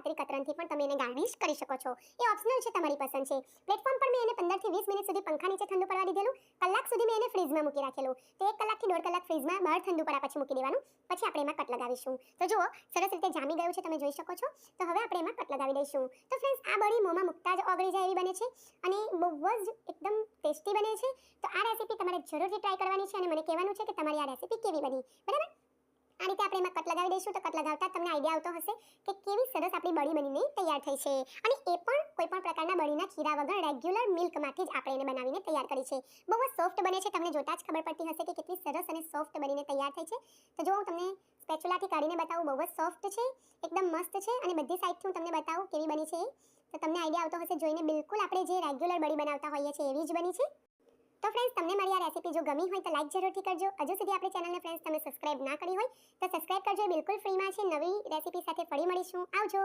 કાતરી કતરનથી પણ તમે એને ગાર્નિશ કરી શકો છો. એ ઓપ્શનલ છે તમારી પસંદ છે. પ્લેટફોર્મ પર મેં એને પંદરથી વીસ મિનિટ સુધી પંખા નીચે ઠંડુ પડવા દીધેલું, કલાક સુધી મેં એને ફ્રીઝમાં મૂકી રાખેલું. તો એક કલાકથી દોઢ કલાક ફ્રીઝમાં બહાર ઠંડુ પડ્યા પછી મૂકી દેવાનું. પછી આપણે એમાં કટ લગાવીશું. તો જુઓ, સરસ રીતે જામી ગયું છે, તમે જોઈ શકો છો. તો હવે આપણે એમાં કટ લગાવી દઈશું. તો ફ્રેન્ડ્સ આ બળી મોંમાં મૂકતા જ ઓગળી જાય એવી બને છે અને બહુ જ એકદમ ટેસ્ટી બને છે. તો આ રેસીપી તમારે જરૂરથી ટ્રાય કરવાની છે અને મને કહેવાનું છે કે તમારી આ રેસીપી કેવી બની? બરાબર? આ રીતે આપણે એમાં કટ લગાવી દઈશું તો કટ લગાવતા તમને આઈડિયા આવતો હશે કે કેવી સરસ આપણી બળી બનીને તૈયાર થઈ છે. અને એ પણ કોઈ પણ પ્રકારના બળીના ખીરા વગર રેગ્યુલર મિલ્કમાંથી જ આપણે એને બનાવીને તૈયાર કરી છે. બહુ જ સોફ્ટ બને છે, તમને જોતા જ ખબર પડતી હશે કે કેટલી સરસ અને સોફ્ટ બનીને તૈયાર થઈ છે. તો જો હું તમને સ્પેચ્યુલાથી કાઢીને બતાવું, બહુ જ સોફ્ટ છે, એકદમ મસ્ત છે અને બધી સાઈડથી હું તમને બતાવું કેવી બની છે તો તમને આઈડિયા આવતો હશે, જોઈને બિલકુલ આપણે જે રેગ્યુલર બળી બનાવતા હોઈએ છીએ એવી જ બની છે. તો ફ્રેન્ડ્સ તમને મારી આ રેસીપી જો ગમી હોય તો લાઈક જરૂરથી કરજો. હજુ સુધી આપણી ચેનલને ફ્રેન્ડ્સ તમે સબસ્ક્રાઇબ ના કરી હોય તો સબસ્ક્રાઇબ કરજો. બિલકુલ ફ્રીમાં છે. નવી રેસીપી સાથે ફરી મળીશું. આવજો.